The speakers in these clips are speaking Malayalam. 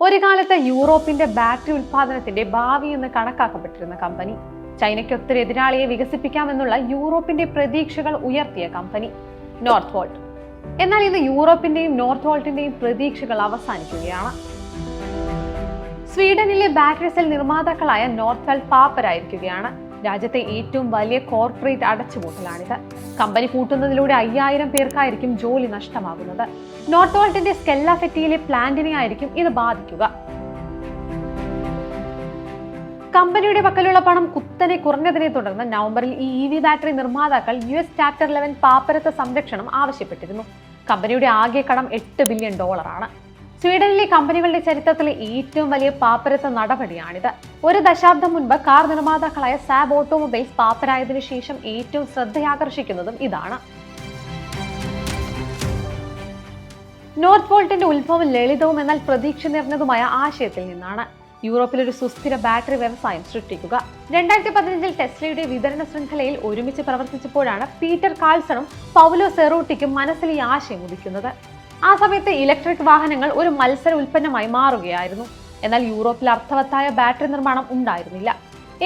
ഒരു കാലത്ത് യൂറോപ്പിന്റെ ബാറ്ററി ഉൽപാദനത്തിന്റെ ഭാവി എന്ന് കണക്കാക്കപ്പെട്ടിരുന്ന കമ്പനി ചൈനയ്ക്ക് ഒത്തിരി എതിരാളിയെ വികസിപ്പിക്കാമെന്നുള്ള യൂറോപ്പിന്റെ പ്രതീക്ഷകൾ ഉയർത്തിയ കമ്പനി നോർത്ത് വോൾട്ട്. എന്നാൽ ഇന്ന് യൂറോപ്പിന്റെയും നോർത്ത് വോൾട്ടിന്റെയും പ്രതീക്ഷകൾ അവസാനിക്കുകയാണ്. സ്വീഡനിലെ ബാറ്ററി സെൽ നിർമ്മാതാക്കളായ നോർത്ത് വെൽ പാപ്പരായിരിക്കുകയാണ്. രാജ്യത്തെ ഏറ്റവും വലിയ കോർപ്പറേറ്റ് അടച്ചുപൂട്ടലാണിത്. കമ്പനി കൂട്ടുന്നതിലൂടെ അയ്യായിരം പേർക്കായിരിക്കും ജോലി നഷ്ടമാകുന്നത്. നോർത്ത് സ്കെല്ലാഫെറ്റിയിലെ സ്കെല്ല ഫെറ്റിയിലെ പ്ലാന്റിനെ ആയിരിക്കും ഇത് ബാധിക്കുക. കമ്പനിയുടെ പക്കലുള്ള പണം കുത്തനെ കുറഞ്ഞതിനെ തുടർന്ന് നവംബറിൽ ഈ ഇ വി ബാറ്ററി നിർമ്മാതാക്കൾ യു എസ് ചാപ്റ്റർ ലെവൻ പാപ്പരത്ത സംരക്ഷണം ആവശ്യപ്പെട്ടിരുന്നു. കമ്പനിയുടെ ആകെ കടം എട്ട് ബില്യൺ ഡോളറാണ് സ്വീഡനിലെ കമ്പനികളുടെ ചരിത്രത്തിലെ ഏറ്റവും വലിയ പാപ്പരത്ത നടപടിയാണിത്. ഒരു ദശാബ്ദം മുൻപ് കാർ നിർമ്മാതാക്കളായ സാബ് ഓട്ടോമൊബൈൽസ് പാപ്പരായതിനു ശേഷം ഏറ്റവും ശ്രദ്ധയാകർഷിക്കുന്നതും ഇതാണ്. നോർത്ത് വോൾട്ടിന്റെ ഉത്ഭവം ലളിതവും എന്നാൽ പ്രതീക്ഷ നിറഞ്ഞതുമായ ആശയത്തിൽ നിന്നാണ്. യൂറോപ്പിൽ ഒരു സുസ്ഥിര ബാറ്ററി വ്യവസായം സൃഷ്ടിക്കുക. രണ്ടായിരത്തി പതിനഞ്ചിൽ ടെസ്ലയുടെ വിതരണ ശൃംഖലയിൽ ഒരുമിച്ച് പ്രവർത്തിച്ചപ്പോഴാണ് പീറ്റർ കാൾസണും പൗലോ സെറോട്ടിക്കും മനസ്സിൽ ഈ ആശയം ഉദിക്കുന്നത്. ആ സമയത്ത് ഇലക്ട്രിക് വാഹനങ്ങൾ ഒരു മത്സര ഉൽപ്പന്നമായി മാറുകയായിരുന്നു. എന്നാൽ യൂറോപ്പിൽ അർത്ഥവത്തായ ബാറ്ററി നിർമ്മാണം ഉണ്ടായിരുന്നില്ല.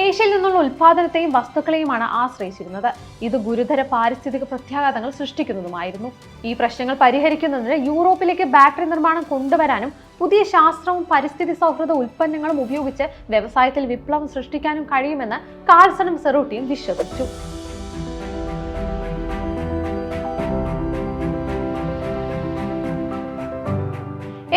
ഏഷ്യയിൽ നിന്നുള്ള ഉൽപാദനത്തെയും വസ്തുക്കളെയുമാണ് ആശ്രയിച്ചിരുന്നത്. ഇത് ഗുരുതര പാരിസ്ഥിതിക പ്രത്യാഘാതങ്ങൾ സൃഷ്ടിക്കുന്നതുമായിരുന്നു. ഈ പ്രശ്നങ്ങൾ പരിഹരിക്കുന്നതിന് യൂറോപ്പിലേക്ക് ബാറ്ററി നിർമ്മാണം കൊണ്ടുവരാനും പുതിയ ശാസ്ത്രവും പരിസ്ഥിതി സൗഹൃദ ഉൽപ്പന്നങ്ങളും ഉപയോഗിച്ച് വ്യവസായത്തിൽ വിപ്ലവം സൃഷ്ടിക്കാനും കഴിയുമെന്ന് കാൾസണും സെറൂട്ടിയും വിശ്വസിച്ചു.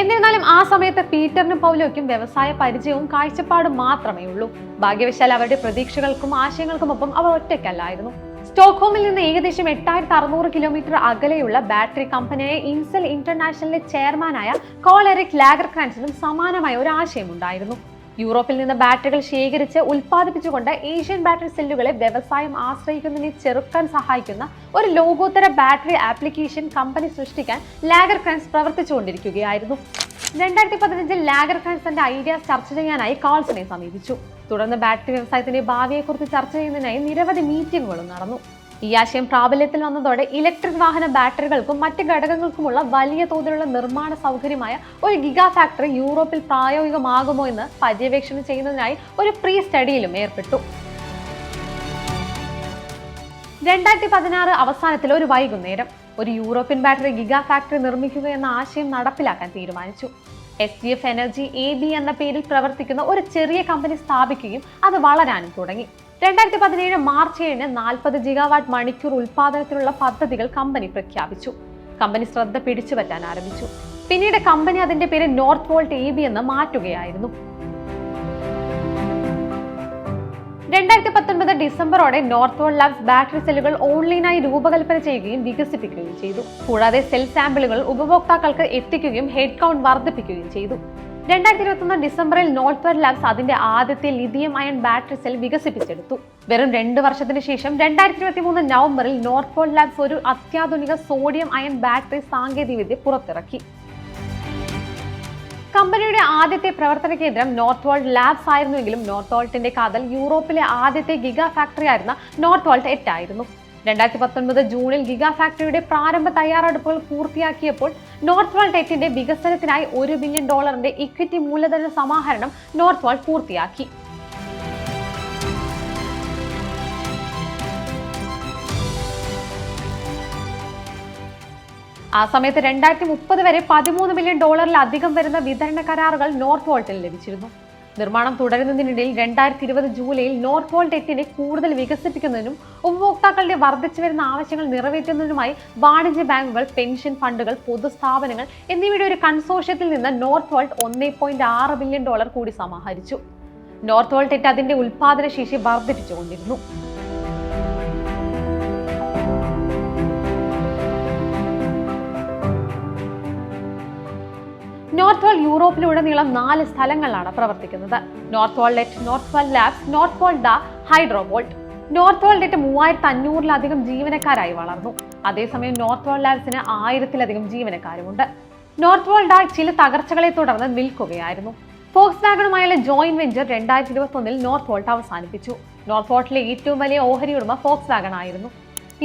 എന്നിരുന്നാലും ആ സമയത്ത് പീറ്ററിനും പൗലോയ്ക്കും വ്യവസായ പരിചയവും കാഴ്ചപ്പാടും മാത്രമേ ഉള്ളൂ. ഭാഗ്യവശാൽ അവരുടെ പ്രതീക്ഷകൾക്കും ആശയങ്ങൾക്കുമൊപ്പം അവർ ഒറ്റയ്ക്കല്ലായിരുന്നു. സ്റ്റോക്ക്ഹോമിൽ നിന്ന് ഏകദേശം എട്ടായിരത്തി അറുന്നൂറ് കിലോമീറ്റർ അകലെയുള്ള ബാറ്ററി കമ്പനിയായ ഇൻസെൽ ഇന്റർനാഷണലിലെ ചെയർമാനായ കോളറിക് ലാഗർ ക്രാൻസിനും സമാനമായ ഒരു ആശയമുണ്ടായിരുന്നു. യൂറോപ്പിൽ നിന്ന് ബാറ്ററികൾ ശേഖരിച്ച് ഉൽപ്പാദിപ്പിച്ചുകൊണ്ട് ഏഷ്യൻ ബാറ്ററി സെല്ലുകളെ വ്യവസായം ആശ്രയിക്കുന്നതിനെ ചെറുക്കാൻ സഹായിക്കുന്ന ഒരു ലോകോത്തര ബാറ്ററി ആപ്ലിക്കേഷൻ കമ്പനി സൃഷ്ടിക്കാൻ ലാഗർ ക്രൈൻസ് പ്രവർത്തിച്ചുകൊണ്ടിരിക്കുകയായിരുന്നു. രണ്ടായിരത്തി പതിനഞ്ചിൽ ലാഗർ ക്രൈൻസ് തന്റെ ഐഡിയാസ് ചർച്ച ചെയ്യാനായി കാൾസിനെ സമീപിച്ചു. തുടർന്ന് ബാറ്ററി വ്യവസായത്തിന്റെ ഭാവിയെക്കുറിച്ച് ചർച്ച ചെയ്യുന്നതിനായി നിരവധി മീറ്റിംഗുകളും നടന്നു. ഈ ആശയം പ്രാബല്യത്തിൽ വന്നതോടെ ഇലക്ട്രിക് വാഹന ബാറ്ററികൾക്കും മറ്റ് ഘടകങ്ങൾക്കുമുള്ള വലിയ തോതിലുള്ള നിർമ്മാണ സൗകര്യമായ ഒരു ഗിഗാ ഫാക്ടറി യൂറോപ്പിൽ പ്രായോഗികമാകുമോ എന്ന് പര്യവേക്ഷണം ചെയ്യുന്നതിനായി ഒരു പ്രീ സ്റ്റഡിയിലും ഏർപ്പെട്ടു. രണ്ടായിരത്തി പതിനാറ് അവസാനത്തിൽ ഒരു വൈകുന്നേരം ഒരു യൂറോപ്യൻ ബാറ്ററി ഗിഗാ ഫാക്ടറി നിർമ്മിക്കുക എന്ന ആശയം നടപ്പിലാക്കാൻ തീരുമാനിച്ചു. S D F energy A B എന്ന പേരിൽ പ്രവർത്തിക്കുന്ന ഒരു ചെറിയ കമ്പനി സ്ഥാപിക്കുകയും അത് വളരാനും തുടങ്ങി. രണ്ടായിരത്തി പതിനേഴ് മാർച്ച് ഏഴിന് നാൽപ്പത് ജിഗാവാട്ട് മണിക്കൂർ ഉൽപാദനത്തിനുള്ള പദ്ധതികൾ കമ്പനി പ്രഖ്യാപിച്ചു. കമ്പനി ശ്രദ്ധ പിടിച്ചുപറ്റാൻ ആരംഭിച്ചു. പിന്നീട് കമ്പനി അതിന്റെ പേര് നോർത്ത് വോൾട്ട് എ ബി എന്ന് മാറ്റുകയായിരുന്നു. രണ്ടായിരത്തി പത്തൊൻപത് ഡിസംബറോടെ നോർത്ത് വോൾ ലാബ്സ് ബാറ്ററി സെല്ലുകൾ ഓൺലൈനായി രൂപകൽപ്പന ചെയ്യുകയും വികസിപ്പിക്കുകയും ചെയ്തു. കൂടാതെ സെൽ സാമ്പിളുകൾ ഉപഭോക്താക്കൾക്ക് എത്തിക്കുകയും ഹെഡ് കൗണ്ട് വർദ്ധിപ്പിക്കുകയും ചെയ്തു. രണ്ടായിരത്തി ഇരുപത്തൊന്ന് ഡിസംബറിൽ നോർത്ത് ലാബ്സ് അതിന്റെ ആദ്യത്തെ ലിഥിയം അയൺ ബാറ്ററി സെൽ വികസിപ്പിച്ചെടുത്തു. വെറും രണ്ട് വർഷത്തിന് ശേഷം രണ്ടായിരത്തി ഇരുപത്തി മൂന്ന് നവംബറിൽ നോർത്ത് പോൾ ലാബ്സ് ഒരു അത്യാധുനിക സോഡിയം അയൺ ബാറ്ററി സാങ്കേതികവിദ്യ പുറത്തിറക്കി. കമ്പനിയുടെ ആദ്യത്തെ പ്രവർത്തന കേന്ദ്രം നോർത്ത് വോൾട്ട് ലാബ്സ് ആയിരുന്നുവെങ്കിലും നോർത്ത് വോൾട്ടിന്റെ കാതൽ യൂറോപ്പിലെ ആദ്യത്തെ ഗിഗ ഫാക്ടറി ആയിരുന്ന നോർത്ത് വോൾട്ട് എട്ട് ആയിരുന്നു. രണ്ടായിരത്തി പത്തൊൻപത് ജൂണിൽ ഗിഗാ ഫാക്ടറിയുടെ പ്രാരംഭ തയ്യാറെടുപ്പുകൾ പൂർത്തിയാക്കിയപ്പോൾ നോർത്ത് വാൾ ടെക്കിന്റെ വികസനത്തിനായി ഒരു ബില്യൺ ഡോളറിന്റെ ഇക്വിറ്റി മൂലധന സമാഹരണം നോർത്ത് വാൾ പൂർത്തിയാക്കി. ആ സമയത്ത് രണ്ടായിരത്തി മുപ്പത് വരെ പതിമൂന്ന് മില്യൺ ഡോളറിലധികം വരുന്ന വിതരണ കരാറുകൾ നോർത്ത് വോൾട്ടിൽ ലഭിച്ചിരുന്നു. നിർമ്മാണം തുടരുന്നതിനിടയിൽ രണ്ടായിരത്തി ഇരുപത് ജൂലൈയിൽ നോർത്ത് പോൾ ടെക്കിനെ കൂടുതൽ വികസിപ്പിക്കുന്നതിനും ഉപഭോക്താക്കളുടെ വർദ്ധിച്ചു വരുന്ന ആവശ്യങ്ങൾ നിറവേറ്റുന്നതിനുമായി വാണിജ്യ ബാങ്കുകൾ പെൻഷൻ ഫണ്ടുകൾ പൊതുസ്ഥാപനങ്ങൾ എന്നിവയുടെ ഒരു കൺസോഷ്യത്തിൽ നിന്ന് നോർത്ത് വോൾട്ട് ഒന്നേ പോയിന്റ് ആറ് ബില്യൺ ഡോളർ കൂടി സമാഹരിച്ചു. നോർത്ത് വോൾട്ട് ടെറ്റ് അതിന്റെ ഉൽപാദന ശേഷി വർദ്ധിപ്പിച്ചുകൊണ്ടിരുന്നു. നോർത്ത് വാൾ യൂറോപ്പിലുടനീളം നാല് സ്ഥലങ്ങളിലാണ് പ്രവർത്തിക്കുന്നത്. Northvolt Ett Northvolt labs Northvolt ഡ ഹൈഡ്രോവോൾട്ട് നോർത്ത് വാൾ ലെറ്റ് മൂവായിരത്തി അഞ്ഞൂറിലധികം ജീവനക്കാരായി വളർന്നു. അതേസമയം നോർത്ത് വാൾ ലാബ്സിന് ആയിരത്തിലധികം ജീവനക്കാരുമുണ്ട്. നോർത്ത് വാൾ ഡ ചില തകർച്ചകളെ തുടർന്ന് നിൽക്കുകയായിരുന്നു. ഫോക്സ് വാഗണുമായുള്ള ജോയിന്റ് വെഞ്ചർ രണ്ടായിരത്തി ഇരുപത്തി ഒന്നിൽ നോർത്ത് വോൾട്ട് അവസാനിപ്പിച്ചു. നോർത്ത് വോൾട്ടിലെ ഏറ്റവും വലിയ ഓഹരി ഉടമ ഫോക്സ് വാഗൺ ആയിരുന്നു.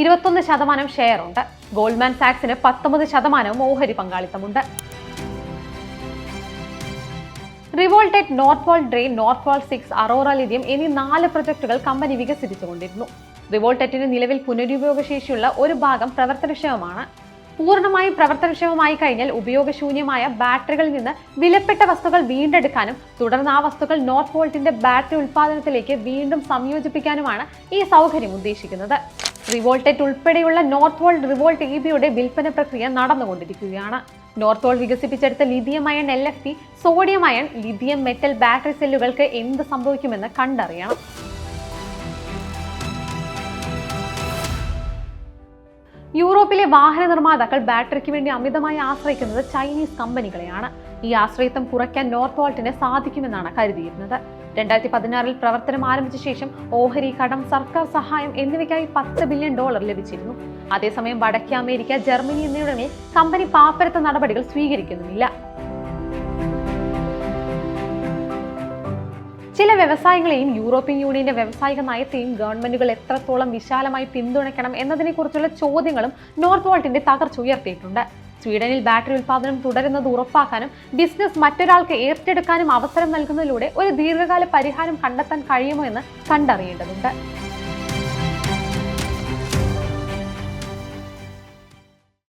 ഇരുപത്തൊന്ന് ശതമാനം ഷെയർ ഉണ്ട് ഗോൾഡ്മാൻ സാക്സിന് പത്തൊമ്പത് ശതമാനവും ഓഹരി പങ്കാളിത്തമുണ്ട്. റിവോൾടെക് നോർത്ത് വാൾ ഡ്രെയിൻ Northvolt six Aurora lithium എന്നീ നാല് പ്രൊജക്ടുകൾ കമ്പനി വികസിപ്പിച്ചുകൊണ്ടിരുന്നു. റിവോൾട്ടെറ്റിന് നിലവിൽ പുനരുപയോഗശേഷിയുള്ള ഒരു ഭാഗം പ്രവർത്തനക്ഷമമാണ്. പൂർണമായും പ്രവർത്തനക്ഷമമായി കഴിഞ്ഞാൽ ഉപയോഗശൂന്യമായ ബാറ്ററികളിൽ നിന്ന് വിലപ്പെട്ട വസ്തുക്കൾ വീണ്ടെടുക്കാനും തുടർന്ന് ആ വസ്തുക്കൾ നോർത്ത് വോൾട്ടിന്റെ ബാറ്ററി ഉൽപ്പാദനത്തിലേക്ക് വീണ്ടും സംയോജിപ്പിക്കാനുമാണ് ഈ സൗകര്യം ഉദ്ദേശിക്കുന്നത്. റിവോൾട്ടെറ്റ് ഉൾപ്പെടെയുള്ള നോർത്ത് വോൾഡ് റിവോൾട്ട് ഇ ബിയുടെ വിൽപ്പന പ്രക്രിയ നടന്നുകൊണ്ടിരിക്കുകയാണ്. നോർത്ത് വോൾഡ് വികസിപ്പിച്ചെടുത്ത lithium ion L F T sodium ion lithium metal battery സെല്ലുകൾക്ക് എന്ത് സംഭവിക്കുമെന്ന് കണ്ടറിയണം. യൂറോപ്പിലെ വാഹന നിർമ്മാതാക്കൾ ബാറ്ററിക്ക് വേണ്ടി അമിതമായി ആശ്രയിക്കുന്നത് ചൈനീസ് കമ്പനികളെയാണ്. ഈ ആശ്രയത്വം കുറയ്ക്കാൻ നോർത്ത് വോൾട്ടിന് സാധിക്കുമെന്നാണ് കരുതിയിരുന്നത്. രണ്ടായിരത്തി പതിനാറിൽ പ്രവർത്തനം ആരംഭിച്ച ശേഷം ഓഹരി കടം സർക്കാർ സഹായം എന്നിവയ്ക്കായി പത്ത് ബില്യൺ ഡോളർ ലഭിച്ചിരുന്നു. അതേസമയം വടക്കേ അമേരിക്ക ജർമ്മനി എന്നിവിടങ്ങളിൽ കമ്പനി പാപ്പരത്ത നടപടികൾ സ്വീകരിക്കുന്നില്ല ചില വ്യവസായങ്ങളെയും യൂറോപ്യൻ യൂണിയന്റെ വ്യവസായിക നയത്തെയും ഗവൺമെന്റുകൾ എത്രത്തോളം വിശാലമായി പിന്തുണയ്ക്കണം എന്നതിനെക്കുറിച്ചുള്ള ചോദ്യങ്ങളും നോർത്ത് വോൾട്ടിന്റെ തകർച്ച ഉയർത്തിയിട്ടുണ്ട്. സ്വീഡനിൽ ബാറ്ററി ഉൽപ്പാദനം തുടരുന്നത് ഉറപ്പാക്കാനും ബിസിനസ് മറ്റൊരാൾക്ക് ഏറ്റെടുക്കാനും അവസരം നൽകുന്നതിലൂടെ ഒരു ദീർഘകാല പരിഹാരം കണ്ടെത്താൻ കഴിയുമോ എന്ന് കണ്ടറിയേണ്ടതുണ്ട്.